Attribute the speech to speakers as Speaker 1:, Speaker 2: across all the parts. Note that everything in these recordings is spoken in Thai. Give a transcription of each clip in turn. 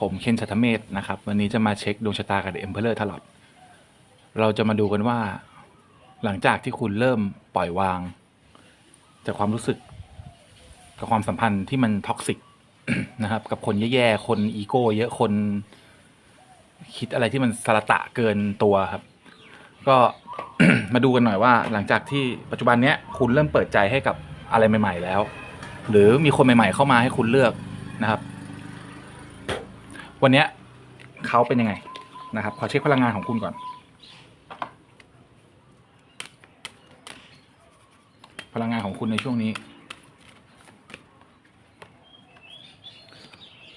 Speaker 1: ผมเคนชัตเมธนะครับวันนี้จะมาเช็คดวงชะตากับเอ็มเพลเลอร์ตลอดเราจะมาดูกันว่า หลังจากที่คุณเริ่มปล่อยวาง จากความรู้สึก กับความสัมพันธ์ที่มันท็อกซิกนะครับ กับคนแย่ๆคนอีโก้เยอะคนคิดอะไรที่มันสารตะเกินตัวครับ ก็มาดูกันหน่อยว่า หลังจากที่ปัจจุบันเนี้ยคุณเริ่มเปิดใจให้กับอะไรใหม่ ๆ แล้ว หรือมีคนใหม่ ๆ เข้ามาให้คุณเลือก วันนี้เขาเป็นยังไงนะครับ ขอเช็คพลังงานของคุณก่อน พลังงานของคุณในช่วงนี้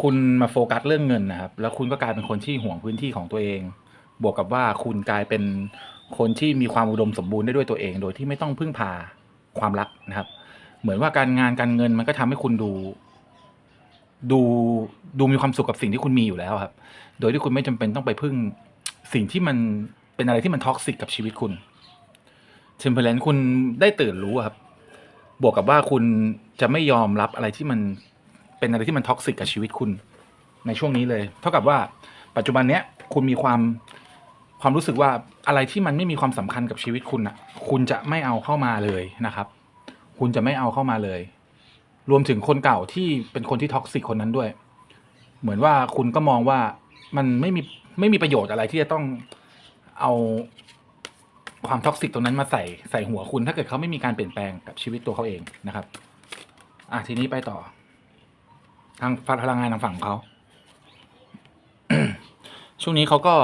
Speaker 1: คุณมาโฟกัสเรื่องเงินนะครับ แล้วคุณก็กลายเป็นคนที่ห่วงพื้นที่ของตัวเอง บวกกับว่าคุณกลายเป็นคนที่มีความอุดมสมบูรณ์ได้ด้วยตัวเอง โดยที่ไม่ต้องพึ่งพาความรักนะครับ เหมือนว่าการงานการเงินมันก็ทำให้คุณดู ดูดูมีความสุขกับสิ่งที่คุณมีอยู่แล้วครับ โดยที่คุณไม่จำเป็นต้องไปพึ่งสิ่งที่มันเป็นอะไรที่มันท็อกซิกกับชีวิตคุณเทมเพลนคุณได้ตื่นรู้ครับ บวกกับว่าคุณจะไม่ยอมรับอะไรที่มันเป็นอะไรที่มันท็อกซิกกับชีวิตคุณ ในช่วงนี้เลย เท่ากับว่าปัจจุบันเนี้ยคุณมีความความรู้สึกว่าอะไรที่มันไม่มีความสำคัญกับชีวิตคุณอะ คุณจะไม่เอาเข้ามาเลยนะครับ คุณจะไม่เอาเข้ามาเลย รวมถึงคนเก่าที่เป็นคนที่ท็อกซิกคนนั้นด้วย เหมือนว่าคุณก็มองว่ามันไม่มีไม่มีประโยชน์อะไรที่จะต้องเอาความท็อกซิกตรงนั้นมาใส่ใส่หัวคุณถ้าเกิดเขาไม่มีการเปลี่ยนแปลงกับชีวิตตัวเขาเองนะครับ อะทีนี้ไปต่อ ทางพลังงานทางฝั่งของเขาช่วงนี้เขาก็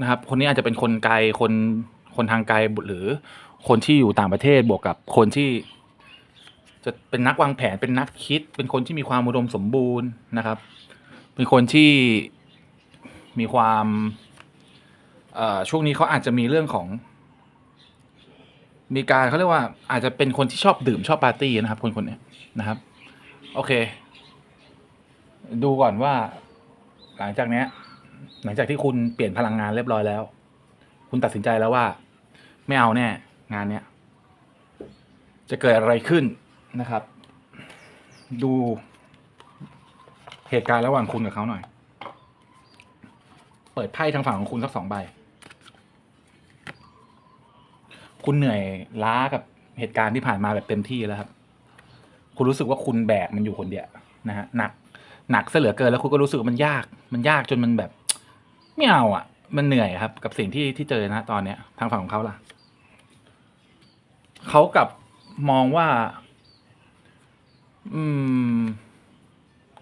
Speaker 1: นะครับ คนนี้อาจจะเป็นคนไกลคนคนทางไกลหรือ คนที่อยู่ต่างประเทศบวกกับคนที่ จะเป็นนักวางแผนเป็นนักคิด เป็นคนที่มีความอุดมสมบูรณ์นะครับ เป็นคนที่มีความช่วงนี้เขาอาจจะมีเรื่องของ มีการเขาเรียกว่าอาจจะเป็นคนที่ชอบดื่มชอบปาร์ตี้นะครับ คนคนนี้นะครับ โอเค ดูก่อนว่า หลังจากเนี้ย หลังจากที่คุณเปลี่ยนพลังงานเรียบร้อยแล้ว คุณตัดสินใจแล้วว่า ไม่เอาแน่ งานเนี้ยจะเกิดอะไรขึ้น นะครับ ดูเหตุการณ์ระหว่างคุณกับเขาหน่อย เปิดไพ่ทางฝั่งของคุณสักสองใบ คุณเหนื่อยล้ากับเหตุการณ์ที่ผ่านมาแบบเต็มที่แล้วครับ คุณรู้สึกว่าคุณแบกมันอยู่คนเดียวนะฮะหนัก หนักซะเหลือเกินแล้วคุณก็รู้สึกมันยาก มันยากจนมันแบบไม่เอาอะ มันเหนื่อยครับ กับสิ่งที่ที่เจอนะตอนเนี้ย ทางฝั่งของเขาล่ะเขากับมองว่า อืม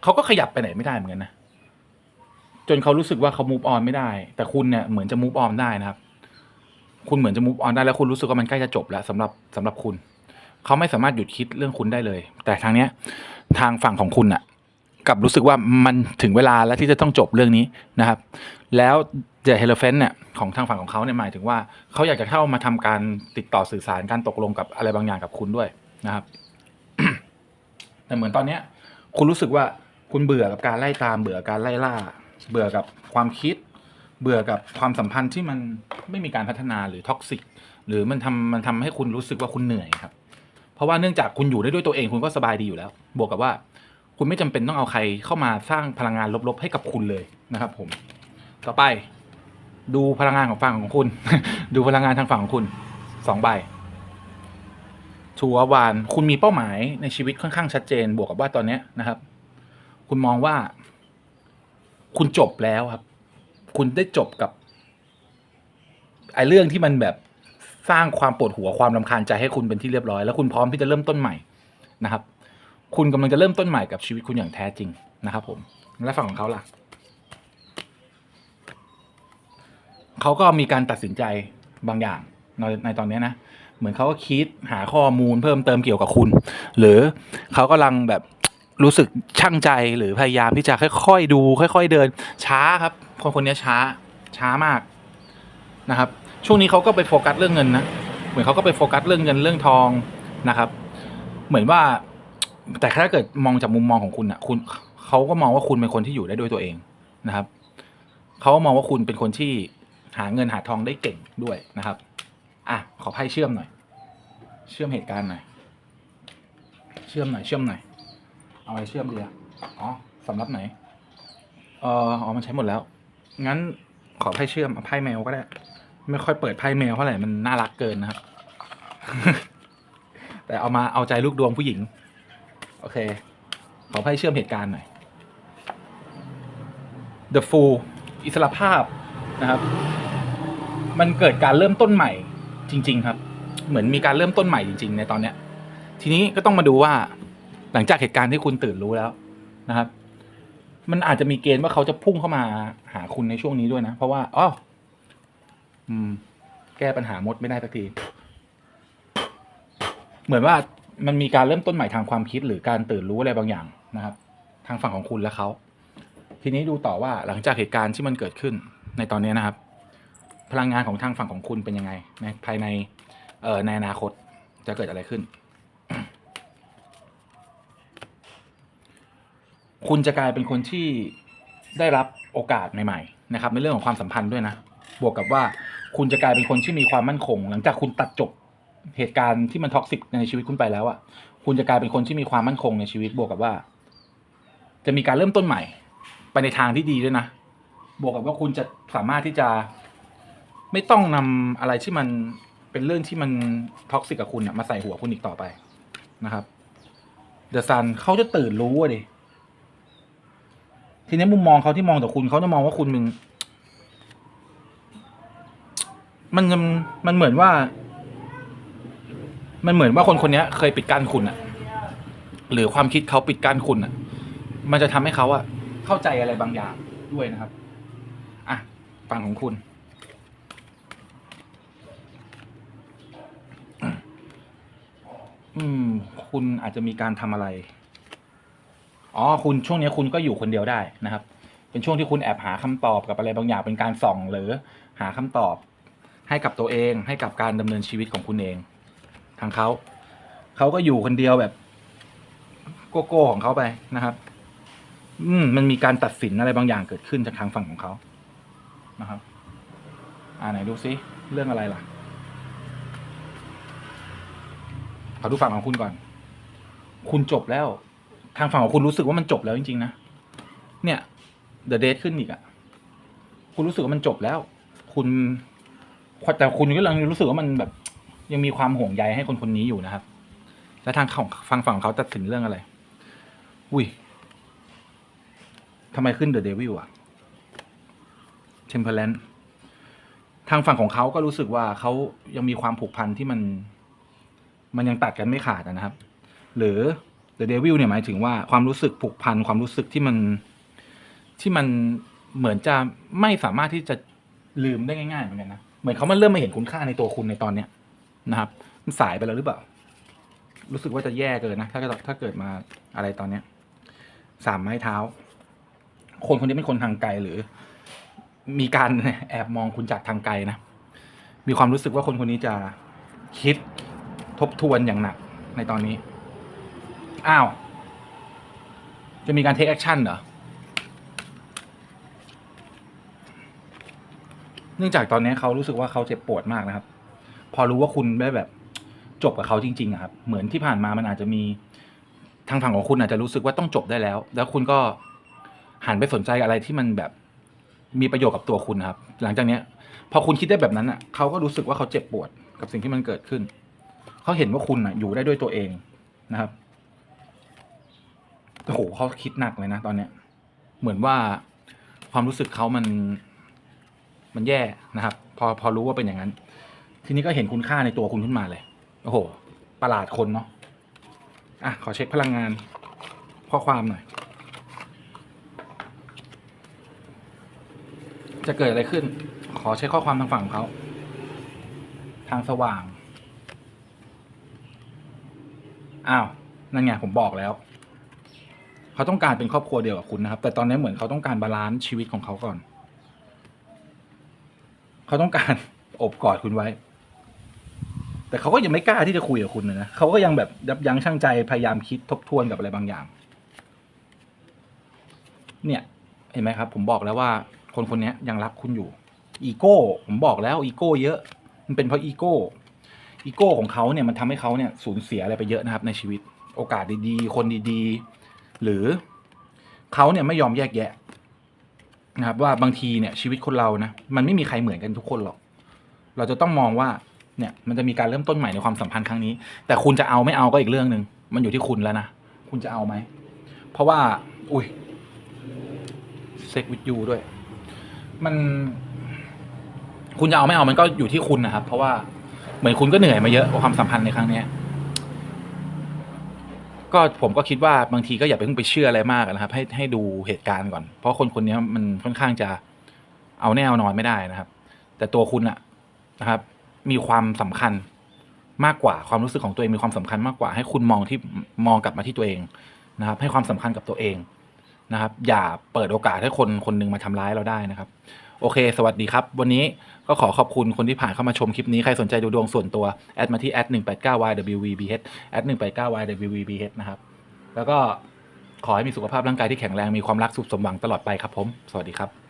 Speaker 1: เขาก็ขยับไปไหนไม่ได้เหมือนกันนะจนเขารู้สึกว่าเขา move on ไม่ได้ แต่คุณเนี่ยเหมือนจะ move on ได้นะครับ คุณเหมือนจะ move on ได้แล้วคุณรู้สึกว่ามันใกล้จะจบแล้วสำหรับสำหรับคุณ เขาไม่สามารถหยุดคิดเรื่องคุณได้เลย แต่ทางเนี้ย ทางฝั่งของคุณอะกับรู้สึกว่ามันถึงเวลาแล้วที่จะต้องจบเรื่องนี้นะครับ แล้วเดอะเฮลเฟนเนี่ยของทางฝั่งของเขาเนี่ยหมายถึงว่าเขาอยากจะเข้ามาทำการติดต่อสื่อสารการตกลงกับอะไรบางอย่างกับคุณด้วยนะครับ แต่เหมือนตอนเนี้ย คุณรู้สึกว่าคุณเบื่อกับการไล่ตามเบื่อการไล่ล่า เบื่อกับความคิด เบื่อกับความสัมพันธ์ที่มันไม่มีการพัฒนาหรือท็อกซิกหรือมันทำมันทำให้คุณรู้สึกว่าคุณเหนื่อยครับ เพราะว่าเนื่องจากคุณอยู่ได้ด้วยตัวเองคุณก็สบายดีอยู่แล้ว บวกกับว่า คุณไม่จำเป็นต้องเอาใครเข้ามาสร้างพลังงานลบๆให้กับคุณเลยนะครับ ผม ต่อไป ดูพลังงานของฝั่งของคุณ ดูพลังงานทางฝั่งของคุณสองใบ ชัวร์วานคุณมีเป้าหมายในชีวิตค่อนข้างชัดเจน บวกกับว่าตอนเนี้ยนะครับ คุณมองว่า คุณจบแล้วครับ คุณได้จบกับไอ้เรื่องที่มันแบบสร้างความปวดหัวความลำคาญใจให้คุณเป็นที่เรียบร้อยแล้วคุณพร้อมที่จะเริ่มต้นใหม่นะครับ คุณกำลังจะเริ่มต้นใหม่กับชีวิตคุณอย่างแท้จริงนะครับ ผมและฝั่งของเขาล่ะเขาก็มีการตัดสินใจบางอย่างในในตอนนี้นะ เหมือนเขาก็คิดหาข้อมูลเพิ่มเติมเกี่ยวกับคุณ หรือเขากำลังแบบรู้สึกช่างใจหรือพยายามที่จะค่อยๆดู ค่อย ๆ เดิน ช้าครับ คนคนนี้ช้าช้ามากนะครับ ช่วงนี้เขาก็ไปโฟกัสเรื่องเงินนะเหมือนเขาก็ไปโฟกัสเรื่องเงินเรื่องทองนะครับ เหมือนว่า แต่ถ้าเกิดมองจากมุมมองของคุณอะคุณเขาก็มองว่าคุณเป็นคนที่อยู่ได้ด้วยตัวเองนะครับเขามองว่าคุณเป็นคนที่หาเงินหาทองได้เก่งด้วยนะครับ อะขอไพ่เชื่อมหน่อย เชื่อมเหตุการณ์หน่อย เชื่อมหน่อยเชื่อมหน่อย เอาอะไรเชื่อมดีอะอ๋อสำรับไหน เอออ๋อมันใช้หมดแล้ว งั้นขอไพ่เชื่อมเอาไพ่แมวก็ได้ ไม่ค่อยเปิดไพ่แมวเท่าไหร่มันน่ารักเกินนะครับ แต่เอามาเอาใจลูกดวงผู้หญิง โอเค ขอไพ่เชื่อมเหตุการณ์หน่อย The Fool อิสรภาพนะครับ มันเกิดการเริ่มต้นใหม่ จริง ๆ ครับ เหมือนมีการเริ่มต้นใหม่จริง ๆ ในตอนเนี้ย ทีนี้ก็ต้องมาดูว่า หลังจากเหตุการณ์ที่คุณตื่นรู้แล้วนะครับ มันอาจจะมีเกณฑ์ว่าเขาจะพุ่งเข้ามาหาคุณในช่วงนี้ด้วยนะ เพราะว่าอ๋ออืม แก้ปัญหามดไม่ได้สักที เหมือนว่ามันมีการเริ่มต้นใหม่ทางความคิดหรือการตื่นรู้อะไรบางอย่างนะครับ ทางฝั่งของคุณและเขาทีนี้ดูต่อว่าหลังจากเหตุการณ์ที่มันเกิดขึ้นในตอนนี้นะครับ พลังงานของทางฝั่งของคุณเป็นยังไงในภายในเอ่อในอนาคตจะเกิดอะไรขึ้น คุณจะกลายเป็นคนที่ได้รับโอกาสใหม่ๆนะครับ ในเรื่องของความสัมพันธ์ด้วยนะ บวกกับว่าคุณจะกลายเป็นคนที่มีความมั่นคง หลังจากคุณตัดจบเหตุการณ์ที่มันท็อกซิกในชีวิตคุณไปแล้วอะคุณจะกลายเป็นคนที่มีความมั่นคงในชีวิตบวกกับว่า จะมีการเริ่มต้นใหม่ ไปในทางที่ดีด้วยนะ บวกกับว่าคุณจะสามารถที่จะ ไม่ต้องนำอะไรที่มันเป็นเรื่องที่มันท็อกซิกกับคุณอะมาใส่หัวคุณอีกต่อไปนะครับ เดอะซันเขาจะตื่นรู้อะดิ ทีนี้มุมมองเขาที่มองต่อคุณเขาจะมองว่าคุณมึง มันมันมันเหมือนว่า มันเหมือนว่าคนคนนี้เคยปิดกั้นคุณอะหรือความคิดเขาปิดกั้นคุณอะมันจะทำให้เขาอะเข้าใจอะไรบางอย่างด้วยนะครับ อะฝั่งของคุณ อืม คุณอาจจะมีการทำอะไร อ๋อ คุณช่วงนี้คุณก็อยู่คนเดียวได้นะครับ เป็นช่วงที่คุณแอบหาคำตอบกับอะไรบางอย่างเป็นการส่องหรือหาคำตอบ ให้กับตัวเองให้กับการดำเนินชีวิตของคุณเอง ทางเขาเขาก็อยู่คนเดียวแบบโกโก้ของเขาไปนะครับ อืม มันมีการตัดสินอะไรบางอย่างเกิดขึ้นจากทางฝั่งของเขานะครับ อ่าไหนดูซิเรื่องอะไรล่ะ ขอดูฝั่งของคุณก่อน คุณจบแล้ว ทางฝั่งของคุณรู้สึกว่ามันจบแล้วจริงๆนะ เนี่ยเดอะเดทขึ้นอีกอะคุณรู้สึกว่ามันจบแล้ว คุณแต่คุณก็ยังรู้สึกว่ามันแบบ ยังมีความห่วงใยให้คนคนนี้อยู่นะครับ และทางของฟังฝั่งของเขาตัดสินเรื่องอะไร อุ้ยทำไมขึ้นเดอะเดวิลอะเทมเพลนทางฝั่งของเขาก็รู้สึกว่าเขายังมีความผูกพันที่มัน มันยังตัดกันไม่ขาดนะครับ หรือ The Devil เนี่ยหมายถึงว่าความรู้สึกผูกพันความรู้สึกที่มันที่มันเหมือนจะไม่สามารถที่จะลืมได้ง่ายๆเหมือนกันนะเหมือนเขามันเริ่มมาเห็นคุณค่าในตัวคุณในตอนเนี้ยนะครับมันสายไปแล้วหรือเปล่า รู้สึกว่าจะแย่เกินนะถ้าเกิดถ้าเกิดมาอะไรตอนเนี้ยสามไม้เท้า คนคนนี้เป็นคนทางไกลหรือ มีการแอบมองคุณจากทางไกลนะมีความรู้สึกว่าคนคนนี้จะคิด ทบทวนอย่างหนักในตอนนี้ อ้าว จะมีการเทคแอคชั่นเหรอ เนื่องจากตอนนี้เขารู้สึกว่าเขาเจ็บปวดมากนะครับ พอรู้ว่าคุณได้แบบจบกับเขาจริงๆครับ เหมือนที่ผ่านมามันอาจจะมีทางฝั่งของคุณอาจจะรู้สึกว่าต้องจบได้แล้ว แล้วคุณก็หันไปสนใจอะไรที่มันแบบมีประโยชน์กับตัวคุณครับ หลังจากเนี้ย พอคุณคิดได้แบบนั้นอะเขาก็รู้สึกว่าเขาเจ็บปวดกับสิ่งที่มันเกิดขึ้น เขาเห็นว่าคุณอะอยู่ได้ด้วยตัวเองนะครับโอ้โหเขาคิดหนักเลยนะตอนเนี้ย เหมือนว่าความรู้สึกเขามัน มันแย่นะครับ พอพอรู้ว่าเป็นอย่างนั้น ทีนี้ก็เห็นคุณค่าในตัวคุณขึ้นมาเลย โอ้โห ประหลาดคนเนาะอะขอเช็คพลังงาน ข้อความหน่อย จะเกิดอะไรขึ้น ขอเช็คข้อความทางฝั่งของเขา ทางสว่าง อ้าวนั่นไงผมบอกแล้ว เขาต้องการเป็นครอบครัวเดียวกับคุณนะครับ แต่ตอนนี้เหมือนเขาต้องการบาลานซ์ชีวิตของเขาก่อน เขาต้องการอบกอดคุณไว้ แต่เขาก็ยังไม่กล้าที่จะคุยกับคุณเลยนะเขาก็ยังแบบยับยั้งชั่งใจพยายามคิดทบทวนกับอะไรบางอย่าง เนี่ยเห็นไหมครับ ผมบอกแล้วว่า คนคนนี้ยังรักคุณอยู่ อีโก้ ผมบอกแล้วอีโก้เยอะ มันเป็นเพราะอีโก้ อีโก้ของเขาเนี่ยมันทำให้เขาเนี่ยสูญเสียอะไรไปเยอะนะครับในชีวิต โอกาสดีๆ คนดีๆ หรือเขาเนี่ยไม่ยอมแยกแยะนะครับว่าบางทีเนี่ยชีวิตคนเรานะมันไม่มีใครเหมือนกันทุกคนหรอก เราจะต้องมองว่าเนี่ยมันจะมีการเริ่มต้นใหม่ในความสัมพันธ์ครั้งนี้ แต่คุณจะเอาไม่เอาก็อีกเรื่องหนึ่งมันอยู่ที่คุณแล้วนะคุณจะเอาไหมเพราะว่า อุ้ยเซ็กวิดยูด้วย มัน คุณจะเอาไม่เอามันก็อยู่ที่คุณนะครับ เพราะว่า เหมือนคุณก็เหนื่อยมาเยอะกับความสัมพันธ์ในครั้งเนี้ยก็ผมก็คิดว่าบางทีก็อย่าไปเพิ่งไปเชื่ออะไรมากนะครับ ให้ให้ดูเหตุการณ์ก่อน เพราะคนคนนี้มันค่อนข้างจะเอาแน่เอานอนไม่ได้นะครับ แต่ตัวคุณอะนะครับ มีความสำคัญมากกว่าความรู้สึกของตัวเองมีความสำคัญมากกว่า ให้คุณมองที่มองกลับมาที่ตัวเองนะครับ ให้ความสำคัญกับตัวเองนะครับ อย่าเปิดโอกาสให้คนคนหนึ่งมาทำร้ายเราได้นะครับ โอเค สวัสดีครับ วันนี้ก็ขอขอบคุณคนที่ผ่านเข้ามาชมคลิปนี้ ใครสนใจดูดวงส่วนตัว แอดมาที่แอดหนึ่งแปดเก้า ywvbh แอดหนึ่งแปดเก้า ywvbh นะครับ แล้วก็ขอให้มีสุขภาพร่างกายที่แข็งแรงมีความรักสุขสมหวังตลอดไปครับผม สวัสดีครับ